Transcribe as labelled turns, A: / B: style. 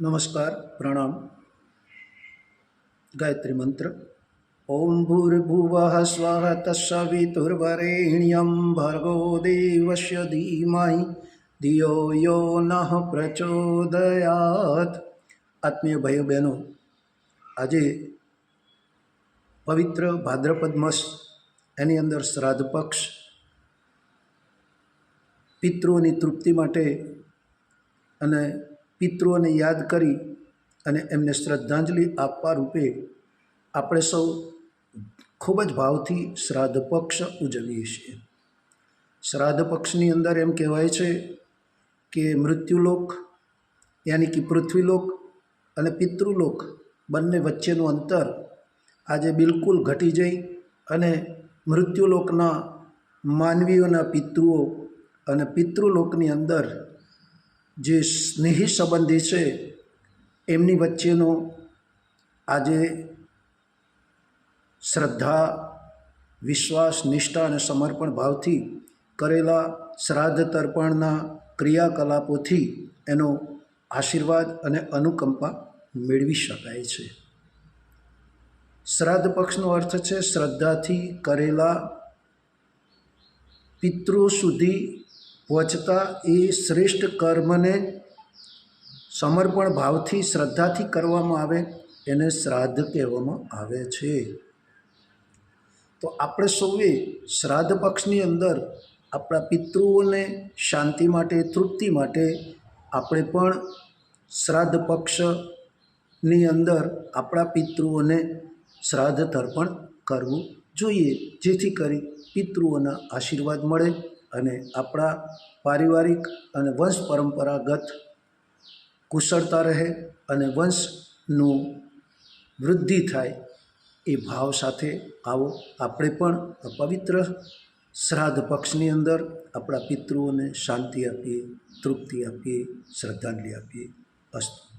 A: નમસ્કાર, પ્રણામ. ગાયત્રી મંત્ર. ઓમ ભૂર્ભુવ સ્વ તસવિતુર્વરેણ્યમ ભર્ગો દેવસ્ય ધીમહિ. ધિયો યો નઃ પ્રચોદયાત. આત્મીય ભાઈઓ બહેનો, આજે પવિત્ર ભાદ્રપદ માસ એની અંદર શ્રાદ્ધ પક્ષ, પિતૃઓની તૃપ્તિ માટે અને પિતૃઓને યાદ કરી અને એમને શ્રદ્ધાંજલિ આપવા રૂપે આપણે સૌ ખૂબ જ ભાવથી શ્રાદ્ધ પક્ષ ઉજવીએ છીએ. શ્રાદ્ધ પક્ષની અંદર એમ કહેવાય છે કે મૃત્યુલોક, યાની કે પૃથ્વીલોક અને પિતૃલોક બંને વચ્ચેનું અંતર આજે બિલકુલ ઘટી જઈ અને મૃત્યુલોકના માનવીઓના પિતૃઓ અને પિતૃલોકની અંદર જે સ્નેહી સંબંધી છે, એમની વચ્ચેનો આજે શ્રદ્ધા, વિશ્વાસ, નિષ્ઠા અને સમર્પણ ભાવથી કરેલા શ્રાદ્ધ તર્પણના ક્રિયાકલાપોથી એનો આશીર્વાદ અને અનુકંપા મેળવી શકાય છે. શ્રાદ્ધ પક્ષનો અર્થ છે, શ્રદ્ધાથી કરેલા પિતૃ સુધી પહોંચતા એ શ્રેષ્ઠ કર્મને સમર્પણ ભાવથી, શ્રદ્ધાથી કરવામાં આવે, એને શ્રાદ્ધ કહેવામાં આવે છે. તો આપણે સૌએ શ્રાદ્ધ પક્ષની અંદર આપણા પિતૃઓને શાંતિ માટે, તૃપ્તિ માટે આપણે પણ શ્રાદ્ધ પક્ષની અંદર આપણા પિતૃઓને શ્રાદ્ધ તર્પણ કરવું જોઈએ, જેથી કરી પિતૃઓના આશીર્વાદ મળે અને આપણા પારિવારિક અને વંશ પરંપરાગત કુશળતા રહે અને વંશનું વૃદ્ધિ થાય એ ભાવ સાથે આવો. આપણે પણ પવિત્ર શ્રાદ્ધ પક્ષની અંદર આપણા પિતૃઓને શાંતિ આપીએ, તૃપ્તિ આપીએ, શ્રદ્ધાંજલિ આપીએ. અસ્તુ.